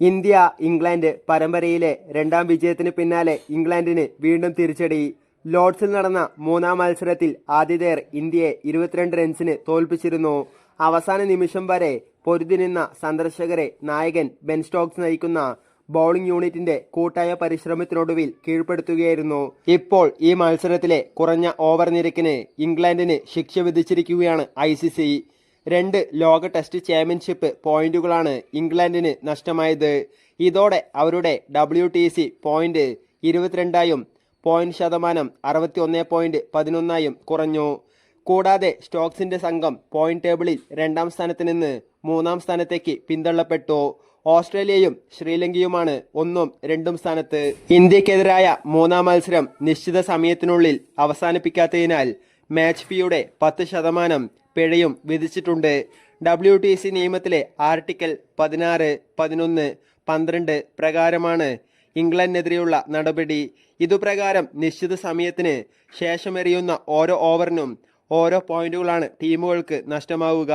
India England പരമ്പരയിലെ രണ്ടാം വിജയത്തിന് പിന്നാലെ ഇംഗ്ലണ്ടിന് വീണ്ടും തിരിച്ചടി. ലോഡ്സിൽ നടന്ന മൂന്നാം മത്സരത്തിൽ ആതിഥേയർ ഇന്ത്യയെ ഇരുപത്തിരണ്ട് റൺസിന് തോൽപ്പിച്ചിരുന്നു. അവസാന നിമിഷം വരെ പൊരുതി നിന്ന സന്ദർശകരെ നായകൻ ബെൻ സ്റ്റോക്സ് നയിക്കുന്ന ബൗളിംഗ് യൂണിറ്റിന്റെ കൂട്ടായ പരിശ്രമത്തിനൊടുവിൽ കീഴ്പ്പെടുത്തുകയായിരുന്നു. ഇപ്പോൾ ഈ മത്സരത്തിലെ കുറഞ്ഞ ഓവർ നിരക്കിന് ഇംഗ്ലണ്ടിന് ശിക്ഷ വിധിച്ചിരിക്കുകയാണ് ഐ രണ്ട് ലോക ടെസ്റ്റ് ചാമ്പ്യൻഷിപ്പ് പോയിന്റുകളാണ് ഇംഗ്ലണ്ടിന് നഷ്ടമായത്. ഇതോടെ അവരുടെ ഡബ്ല്യു ടി സി പോയിന്റ് ഇരുപത്തിരണ്ടായും പോയിന്റ് ശതമാനം അറുപത്തി ഒന്ന് പോയിന്റ് പതിനൊന്നായും കുറഞ്ഞു. കൂടാതെ സ്റ്റോക്സിന്റെ സംഘം പോയിന്റ് ടേബിളിൽ രണ്ടാം സ്ഥാനത്ത് നിന്ന് മൂന്നാം സ്ഥാനത്തേക്ക് പിന്തള്ളപ്പെട്ടു. ഓസ്ട്രേലിയയും ശ്രീലങ്കയുമാണ് ഒന്നും രണ്ടും സ്ഥാനത്ത്. ഇന്ത്യക്കെതിരായ മൂന്നാം മത്സരം നിശ്ചിത സമയത്തിനുള്ളിൽ അവസാനിപ്പിക്കാത്തതിനാൽ മാച്ച് ഫീയുടെ പത്ത് ശതമാനം പിഴയും വിധിച്ചിട്ടുണ്ട്. ഡബ്ല്യു ടി സി നിയമത്തിലെ ആർട്ടിക്കിൾ പതിനാറ് പതിനൊന്ന് പന്ത്രണ്ട് പ്രകാരമാണ് ഇംഗ്ലണ്ടിനെതിരെയുള്ള നടപടി. ഇതുപ്രകാരം നിശ്ചിത സമയത്തിന് ശേഷമെറിയുന്ന ഓരോ ഓവറിനും ഓരോ പോയിന്റുകളാണ് ടീമുകൾക്ക് നഷ്ടമാവുക.